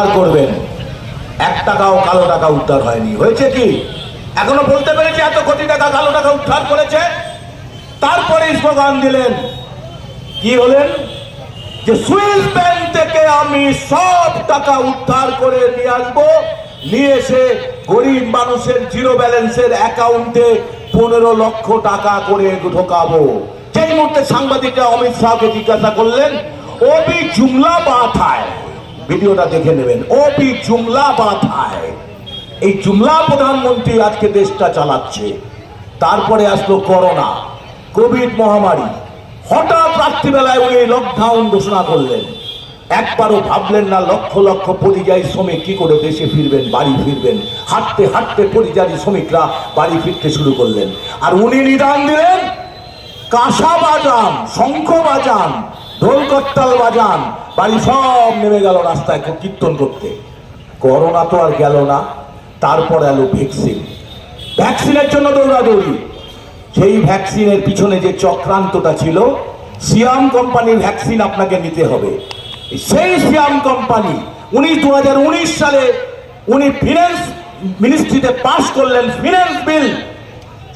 করবেন। এক টাকাও কালো টাকা উদ্ধার হয়নি। হয়েছে কি? এখনও বলতে পেরেছি এত কোটি টাকা কালো টাকা উদ্ধার করেছে। তারপরে স্লোগান দিলেন। কি হলেন? যে সুইস ব্যাংক থেকে আমি সব টাকা উদ্ধার করে নিয়ে আসব। নিয়ে এসে গরিব মানুষের জিরো ব্যালেন্সের অ্যাকাউন্টে পনেরো লক্ষ টাকা করে ঢোকাবো। সেই মুহূর্তে সাংবাদিকরা অমিত শাহকে জিজ্ঞাসা করলেন ওবি জুমলা হয় ভিডিওটা দেখে নেবেন। ওবি জুমলা বাত হয় এই জুমলা প্রধানমন্ত্রী আজকে দেশটা চালাচ্ছে। তারপরে আসলো করোনা, কোভিড মহামারী। হঠাৎ রাত্রিবেলায় উনি লকডাউন ঘোষণা করলেন। একবারও ভাবলেন না, লক্ষ লক্ষ পরিযায়ী শ্রমিক কি করে দেশে ফিরবেন, বাড়ি ফিরবেন। হাঁটতে হাঁটতে পরিযায়ী শ্রমিকরা বাড়ি ফিরতে শুরু করলেন। আর উনি নিদান দিলেন কাঁসা বাজান শঙ্খ বাজান ঢোল করতাল বাজান, বাড়ি সব নেমে গেল রাস্তায় কীর্তন করতে। করোনা তো আর গেল না, তারপর এলো ভ্যাকসিন। ভ্যাকসিনের জন্য দৌড়াদৌড়ি। সেই ভ্যাকসিনের পিছনে যে চক্রান্তটা ছিল, সিয়াম কোম্পানির ভ্যাকসিন আপনাকে নিতে হবে। সেই সিয়াম কোম্পানি, উনি দু হাজার উনিশ সালে উনি ফিনান্স মিনিস্ট্রিতে পাশ করলেন, ফিনান্স বিল।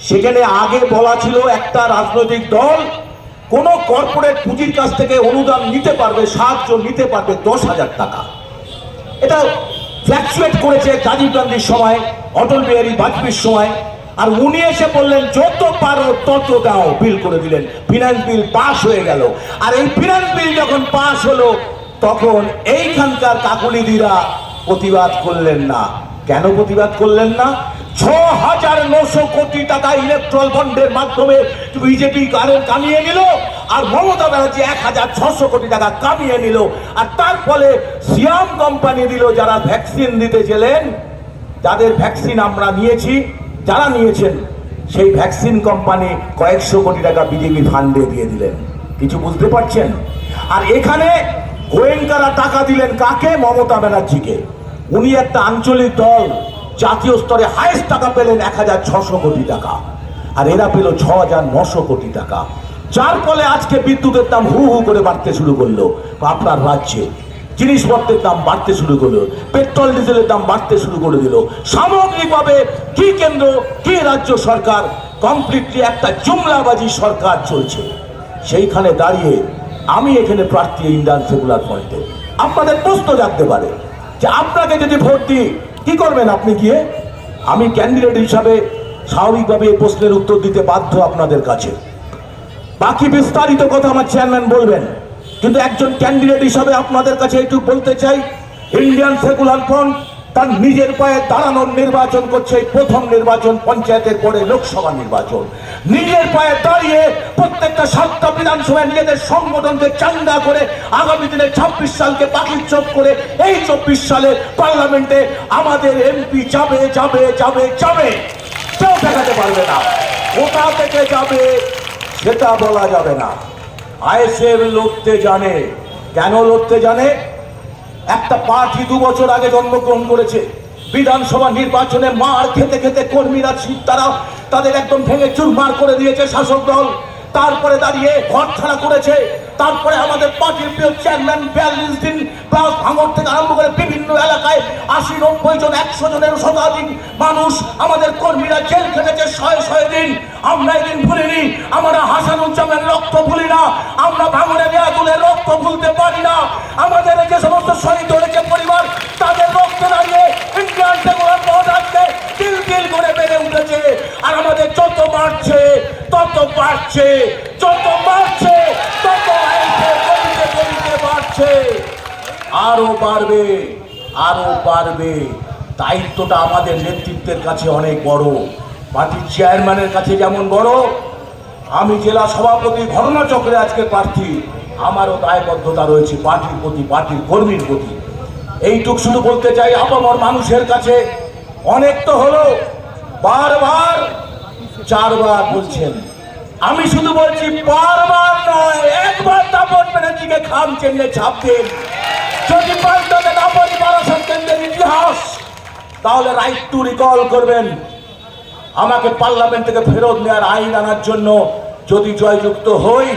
সেখানে আগে বলা ছিল একটা রাজনৈতিক দল কোন কর্পোরেট পুঁজির কাছ থেকে অনুদান নিতে পারবে সাহায্য নিতে পারবে দশ হাজার টাকা। এটা ফ্ল্যাকচুয়েট করেছে রাজীব গান্ধীর সময়, অটল বিহারী বাজপেয়ীর সময়, আর উনি এসে বললেন, যত পারো তত দাও। বিল করে দিলেন। ফিনান্স বিল পাস হয়ে গেল। আর এই ফিনান্স বিল যখন পাস হলো, তখন এইখানকার কাকুলিদিরা প্রতিবাদ করলেন না। কেন প্রতিবাদ করলেন না? ছ হাজার নশো কোটি টাকা ইলেকট্রল বন্ডের মাধ্যমে বিজেপি কামিয়ে নিল, আর মমতা ব্যানার্জি এক হাজার ছশো কোটি টাকা কামিয়ে আর তার ফলে সিয়াম কোম্পানি যারা ভ্যাকসিন যাদের ভ্যাকসিন আমরা নিয়েছি, যারা নিয়েছেন, সেই ভ্যাকসিন কোম্পানি কয়েকশো কোটি টাকা বিজেপি ফান্ডে দিয়ে দিলেন। কিছু বুঝতে পারছেন? আর এখানে গোয়েঙ্কারা টাকা দিলেন কাকে? মমতা ব্যানার্জিকে। উনি একটা আঞ্চলিক দল। জাতীয় স্তরে হাইস্ট টাকা পেলেন এক হাজার ছশো কোটি টাকা। আর এরা পেল ছ হাজার নশো কোটি টাকা। যার ফলে আজকে বিদ্যুতের দাম হু হু করে বাড়তে শুরু করল আপনার রাজ্যে। জিনিসপত্রের দাম বাড়তে শুরু করল, পেট্রোল, ডিজেলের দাম বাড়তে শুরু করে দিল। সামগ্রিকভাবে কি কেন্দ্র, কি রাজ্য সরকার কমপ্লিটলি একটা জুমলাবাজি সরকার চলছে। সেইখানে দাঁড়িয়ে আমি এখানে প্রার্থী ইন্ডিয়ান সেকুলার ফ্রন্টে। আপনাদের প্রশ্ন জানতে পারে যে আপনাকে যদি ভোট দিই কি করবেন আপনি গিয়ে? আমি ক্যান্ডিডেট হিসাবে স্বাভাবিকভাবে এই প্রশ্নের উত্তর দিতে বাধ্য আপনাদের কাছে। বাকি বিস্তারিত কথা আমার চেয়ারম্যান বলবেন। কিন্তু একজন ক্যান্ডিডেট হিসাবে আপনাদের কাছে একটু বলতে চাই। ইন্ডিয়ান সেকুলার ফ্রন্ট তার নিজের পায়ে দাঁড়ানোর নির্বাচন করছে প্রথম নির্বাচন পঞ্চায়েতের পরে লোকসভা নির্বাচন। নিজের পায়ে দাঁড়িয়ে প্রত্যেকটা সাতটা বিধানসভায় নিজেদের সংগঠনকে চাঙ্গা করে আগামী দিনে ছাব্বিশ সালকে বাকির চোখ করে এই চব্বিশ সালে পার্লামেন্টে আমাদের এমপি যাবে যাবে যাবে যাবে। কেউ দেখাতে পারবে না। কোথা থেকে যাবে সেটা বলা যাবে না। আইএসএফ লড়তে জানে। কেন লড়তে জানে? একটা পার্টি দু বছর আগে জন্মগ্রহণ করেছে। বিধানসভা নির্বাচনে মার খেতে খেতে কর্মীরা তারা তাদের একদম ভেঙে চুরমার করে দিয়েছে শাসক দল। তারপরে দাঁড়িয়ে ঘর ছাড়া করেছে। তারপরে আমাদের পার্টির প্রিয় চেয়ারম্যান বিয়াল্লিশ দিন প্লাস ভাঙর থেকে আরম্ভ করে বিভিন্ন এলাকায় আশি, নব্বই জন, একশো জনের শতাধিক মানুষ আমাদের কর্মীরা জেল খেটেছে শয়ে শয়ে দিন। আমরা এদিন ভুলিনি। আমরা হাসানুজ্জামের রক্ত ভুলি না। আমরা ভাঙরে তুলে রক্ত ভুলতে পারি না। আমাদের যে সমস্ত শহীদ হয়েছে পরিবার, তাদের রক্ত দাঁড়িয়ে ইন্ডিয়ান সেকুলার ভোট আজকে তিল তিল করে বেড়ে উঠেছে। আর আমাদের যত বাড়ছে, তত বাড়ছে, যত বাড়ছে, তত আইসে গলিতে গলিতে বাড়ছে। আরও বাড়বে আরও বাড়বে। দায়িত্বটা আমাদের নেতৃত্বের কাছে অনেক বড়। পার্টির চেয়ারম্যানের কাছে যেমন বড়। আমি জেলা সভাপতি ঘটনাচক্রে আজকে প্রার্থী। আমারও দায়বদ্ধতা রয়েছে, পার্টির প্রতি, পার্টির কর্মীর প্রতি। এইটুক শুধু বলতে চাই, আপামর মানুষের কাছে অনেক তো হলো, বারবার চারবার বলছেন। আমি শুধু বলছি, বারবার নয়, একবার তাপন ব্যানার্জিকে খাম চেন্নে ছাপ দিন যদি পাল্টাতে পারি বারাসত কেন্দ্রের ইতিহাস, তাহলে রাইট টু রিকল করবেন। আমাকে পার্লামেন্ট থেকে ফেরত নেওয়ার আইন আনার জন্য যদি জয়যুক্ত হই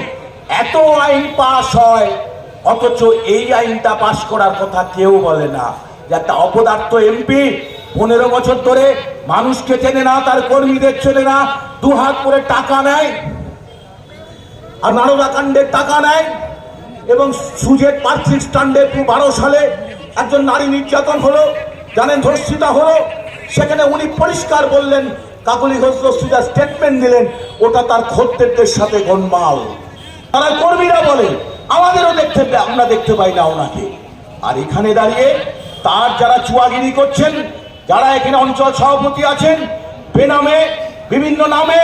এত আইন পাশ হয়, অথচ এই আইনটা পাশ করার কথা কেউ বলে না। যে একটা অপদার্থ এমপি পনেরো বছর ধরে মানুষকে চেনে না, তার কর্মীদের চেনে না, দু হাত করে টাকা নেয়, আর নারদা কাণ্ডের টাকা নেয়, এবং সুজেট পার্থিক স্ট্যান্ডে বারো সালে একজন নারী নির্যাতন হলো, জানেন ধর্ষিতা হলো, সেখানে উনি পরিষ্কার বললেন, কাকলি ঘোষ, সুজা স্টেটমেন্ট দিলেন, ওটা তার খদ্দেরদের সাথে গনমাল তারা কর্মীরা বলে, আমাদেরও দেখতে আমরা দেখতে পাই না ওনাকে। আর এখানে দাঁড়িয়ে তার যারা চুয়াগিরি করছেন, যারা এখানে অঞ্চল সভাপতি আছেন, বেনামে, বিভিন্ন নামে